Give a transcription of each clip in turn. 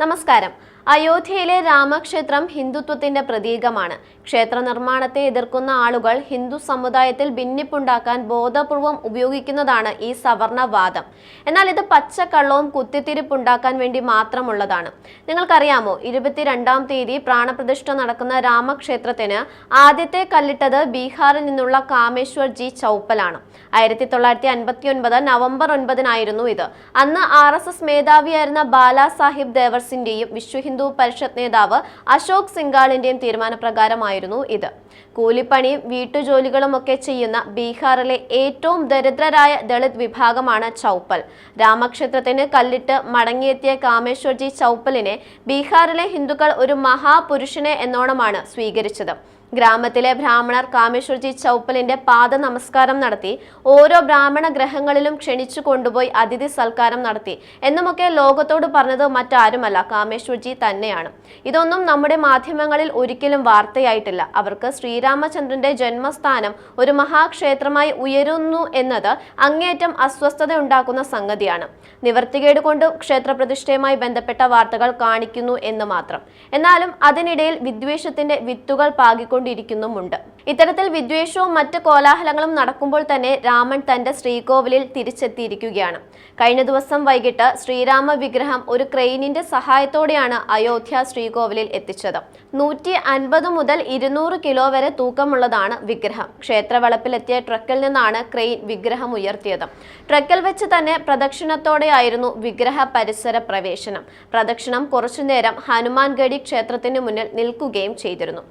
നമസ്കാരം. അയോധ്യയിലെ രാമക്ഷേത്രം ഹിന്ദുത്വത്തിന്റെ പ്രതീകമാണ്. ക്ഷേത്ര നിർമ്മാണത്തെ എതിർക്കുന്ന ആളുകൾ ഹിന്ദു സമുദായത്തിൽ ഭിന്നിപ്പുണ്ടാക്കാൻ ബോധപൂർവം ഉപയോഗിക്കുന്നതാണ് ഈ സവർണവാദം. എന്നാൽ ഇത് പച്ചക്കള്ളവും കുത്തിത്തിരിപ്പുണ്ടാക്കാൻ വേണ്ടി മാത്രമുള്ളതാണ്. നിങ്ങൾക്കറിയാമോ ഇരുപത്തിരണ്ടാം തീയതി പ്രാണപ്രതിഷ്ഠ നടക്കുന്ന രാമക്ഷേത്രത്തിന് ആദ്യത്തെ കല്ലിട്ടത് ബീഹാറിൽ നിന്നുള്ള കാമേശ്വർ ജി ചൗപ്പലാണ്. ആയിരത്തി തൊള്ളായിരത്തി അൻപത്തി ഒൻപത് നവംബർ ഒൻപതിനായിരുന്നു ഇത്. അന്ന് ആർ എസ് എസ് മേധാവിയായിരുന്ന ബാലാ സാഹിബ് ദേവർസിന്റെയും വിശ്വ ഹിന്ദു പരിഷത്ത് നേതാവ് അശോക് സിംഗാളിന്റെയും തീരുമാനപ്രകാരമായിരുന്നു ഇത്. കൂലിപ്പണിയും വീട്ടുജോലികളും ഒക്കെ ചെയ്യുന്ന ബീഹാറിലെ ഏറ്റവും ദരിദ്രരായ ദളിത് വിഭാഗമാണ് ചൗപ്പൽ. രാമക്ഷേത്രത്തിന് കല്ലിട്ട് മടങ്ങിയെത്തിയ കാമേശ്വർജി ചൗപ്പലിനെ ബീഹാറിലെ ഹിന്ദുക്കൾ ഒരു മഹാപുരുഷനെ എന്നോണമാണ് സ്വീകരിച്ചത്. ഗ്രാമത്തിലെ ബ്രാഹ്മണർ കാമേശ്വർജി ചൗപ്പലിന്റെ പാദ നമസ്കാരം നടത്തി ഓരോ ബ്രാഹ്മണ ഗ്രഹങ്ങളിലും ക്ഷണിച്ചു കൊണ്ടുപോയി അതിഥി സൽക്കാരം നടത്തി. എന്നുമൊക്കെ ലോകത്തോട് പറഞ്ഞത് മറ്റാരുമല്ല കാമേശ്വർജി തന്നെയാണ്. ഇതൊന്നും നമ്മുടെ മാധ്യമങ്ങളിൽ ഒരിക്കലും വാർത്തയായിട്ടില്ല. അവർക്ക് ശ്രീരാമചന്ദ്രന്റെ ജന്മസ്ഥാനം ഒരു മഹാക്ഷേത്രമായി ഉയരുന്നു എന്നത് അങ്ങേയറ്റം അസ്വസ്ഥത ഉണ്ടാക്കുന്ന സംഗതിയാണ്. നിവർത്തികേട് കൊണ്ട് ക്ഷേത്രപ്രതിഷ്ഠയുമായി ബന്ധപ്പെട്ട വാർത്തകൾ കാണിക്കുന്നു എന്ന് മാത്രം. എന്നാലും അതിനിടയിൽ വിദ്വേഷത്തിന്റെ വിത്തുകൾ പാകിക്കൊണ്ടിരിക്കുന്നുമുണ്ട് ഇത്തരത്തിൽ വിദ്വേഷവും മറ്റ് കോലാഹലങ്ങളും നടക്കുമ്പോൾ തന്നെ രാമൻ തന്റെ ശ്രീകോവിലിൽ തിരിച്ചെത്തിയിരിക്കുകയാണ്. കഴിഞ്ഞ ദിവസം വൈകിട്ട് ശ്രീരാമ വിഗ്രഹം ഒരു ക്രെയിനിന്റെ സഹായത്തോടെയാണ് അയോധ്യ ശ്രീകോവിലിൽ എത്തിച്ചത്. നൂറ്റി അൻപത് മുതൽ ഇരുന്നൂറ് കിലോ വരെ തൂക്കമുള്ളതാണ് വിഗ്രഹം. ക്ഷേത്രവളപ്പിലെത്തിയ ട്രക്കിൽ നിന്നാണ് ക്രെയിൻ വിഗ്രഹം ഉയർത്തിയത്. ട്രക്കിൽ വെച്ച് തന്നെ പ്രദക്ഷിണത്തോടെയായിരുന്നു വിഗ്രഹ പരിസര പ്രവേശനം. പ്രദക്ഷിണം കുറച്ചുനേരം ഹനുമാൻഗഡി ക്ഷേത്രത്തിന് മുന്നിൽ നിൽക്കുകയും ചെയ്തിരുന്നു.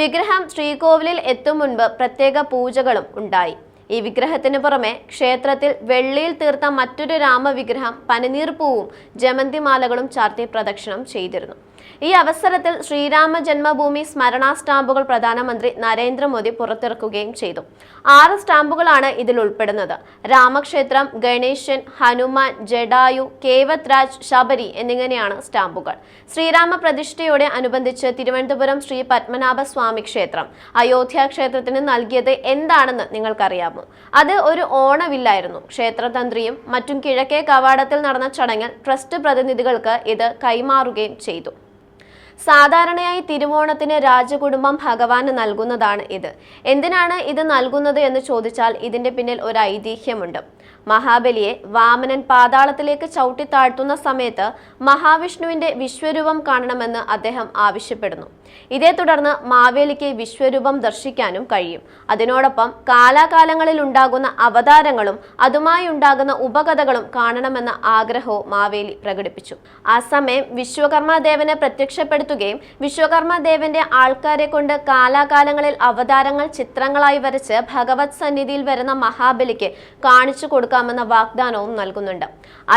വിഗ്രഹം ശ്രീകോവിലിൽ എത്തും മുൻപ് പ്രത്യേക പൂജകളും ഉണ്ടായി ഈ വിഗ്രഹത്തിന് പുറമെ ക്ഷേത്രത്തിൽ വെള്ളിയിൽ തീർത്ത മറ്റൊരു രാമവിഗ്രഹം പനിനീർപ്പൂവും ജമന്തിമാലകളും ചാർത്തി പ്രദക്ഷിണം ചെയ്തിരുന്നു. ഈ അവസരത്തിൽ ശ്രീരാമ ജന്മഭൂമി സ്മരണാ സ്റ്റാമ്പുകൾ പ്രധാനമന്ത്രി നരേന്ദ്രമോദി പുറത്തിറക്കുകയും ചെയ്തു. ആറ് സ്റ്റാമ്പുകളാണ് ഇതിൽ ഉൾപ്പെടുന്നത്. രാമക്ഷേത്രം ഗണേശൻ ഹനുമാൻ ജഡായു കേവത്രാജ് ശബരി എന്നിങ്ങനെയാണ് സ്റ്റാമ്പുകൾ. ശ്രീരാമ പ്രതിഷ്ഠയോടെ അനുബന്ധിച്ച് തിരുവനന്തപുരം ശ്രീ പത്മനാഭ സ്വാമി ക്ഷേത്രം അയോധ്യ ക്ഷേത്രത്തിന് നൽകിയത് എന്താണെന്ന് നിങ്ങൾക്കറിയാമോ? അത് ഒരു ഓണവില്ലായിരുന്നു. ക്ഷേത്രതന്ത്രിയും മറ്റും കിഴക്കേ കവാടത്തിൽ നടന്ന ചടങ്ങിൽ ട്രസ്റ്റ് പ്രതിനിധികൾക്ക് ഇത് കൈമാറുകയും ചെയ്തു. സാധാരണയായി തിരുവോണത്തിന് രാജകുടുംബം ഭഗവാന് നൽകുന്നതാണ് ഇത്. എന്തിനാണ് ഇത് നൽകുന്നത് എന്ന് ചോദിച്ചാൽ ഇതിന്റെ പിന്നിൽ ഒരു ഐതിഹ്യമുണ്ട്. മഹാബലിയെ വാമനൻ പാതാളത്തിലേക്ക് ചവിട്ടി താഴ്ത്തുന്ന സമയത്ത് മഹാവിഷ്ണുവിന്റെ വിശ്വരൂപം കാണണമെന്ന് അദ്ദേഹം ആവശ്യപ്പെടുന്നു. ഇതേ തുടർന്ന് മാവേലിക്ക് വിശ്വരൂപം ദർശിക്കാനും കഴിയും. അതിനോടൊപ്പം കാലാകാലങ്ങളിൽ ഉണ്ടാകുന്ന അവതാരങ്ങളും അതുമായി ഉണ്ടാകുന്ന ഉപകഥകളും കാണണമെന്ന ആഗ്രഹവും മാവേലി പ്രകടിപ്പിച്ചു. ആ സമയം വിശ്വകർമ്മദേവനെ പ്രത്യക്ഷപ്പെടുത്തുകയും വിശ്വകർമ്മദേവന്റെ ആൾക്കാരെ കൊണ്ട് കാലാകാലങ്ങളിൽ അവതാരങ്ങൾ ചിത്രങ്ങളായി വരച്ച് ഭഗവത് സന്നിധിയിൽ വരുന്ന മഹാബലിക്ക് കാണിച്ചു കൊടുക്കാമെന്ന വാഗ്ദാനവും നൽകുന്നുണ്ട്.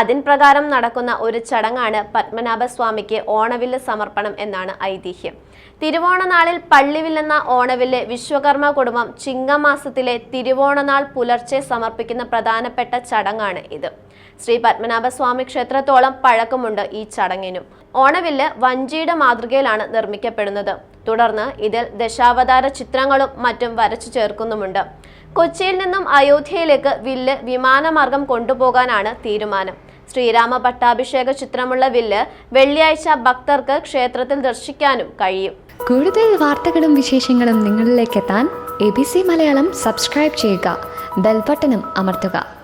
അതിൻ പ്രകാരം നടക്കുന്ന ഒരു ചടങ്ങാണ് പത്മനാഭസ്വാമിക്ക് ഓണവില്ല് സമർപ്പണം എന്നാണ് ഐതിഹ്യം. തിരുവോണനാളിൽ പള്ളിവില്ലെന്ന ഓണവില്ല് വിശ്വകർമ്മ കുടുംബം ചിങ്ങമാസത്തിലെ തിരുവോണനാൾ പുലർച്ചെ സമർപ്പിക്കുന്ന പ്രധാനപ്പെട്ട ചടങ്ങാണ് ഇത്. ശ്രീ പത്മനാഭസ്വാമി ക്ഷേത്രത്തോളം പഴക്കമുണ്ട് ഈ ചടങ്ങിനും. ഓണവില്ല് വഞ്ചിയുടെ മാതൃകയിലാണ് നിർമ്മിക്കപ്പെടുന്നത്. തുടർന്ന് ഇതിൽ ദശാവതാര ചിത്രങ്ങളും മറ്റും വരച്ചു ചേർക്കുന്നുമുണ്ട്. കൊച്ചിയിൽ നിന്നും അയോധ്യയിലേക്ക് വില്ല് വിമാനമാർഗം കൊണ്ടുപോകാനാണ് തീരുമാനം. ശ്രീരാമ പട്ടാഭിഷേക ചിത്രമുള്ള വില്ല് വെള്ളിയാഴ്ച ഭക്തർക്ക് ക്ഷേത്രത്തിൽ ദർശിക്കാനും കഴിയും. കൂടുതൽ വാർത്തകളും വിശേഷങ്ങളും നിങ്ങളിലേക്ക് എത്താൻ A B C Malayalam subscribe ചെയ്യുക. ബെൽബട്ടനും അമർത്തുക.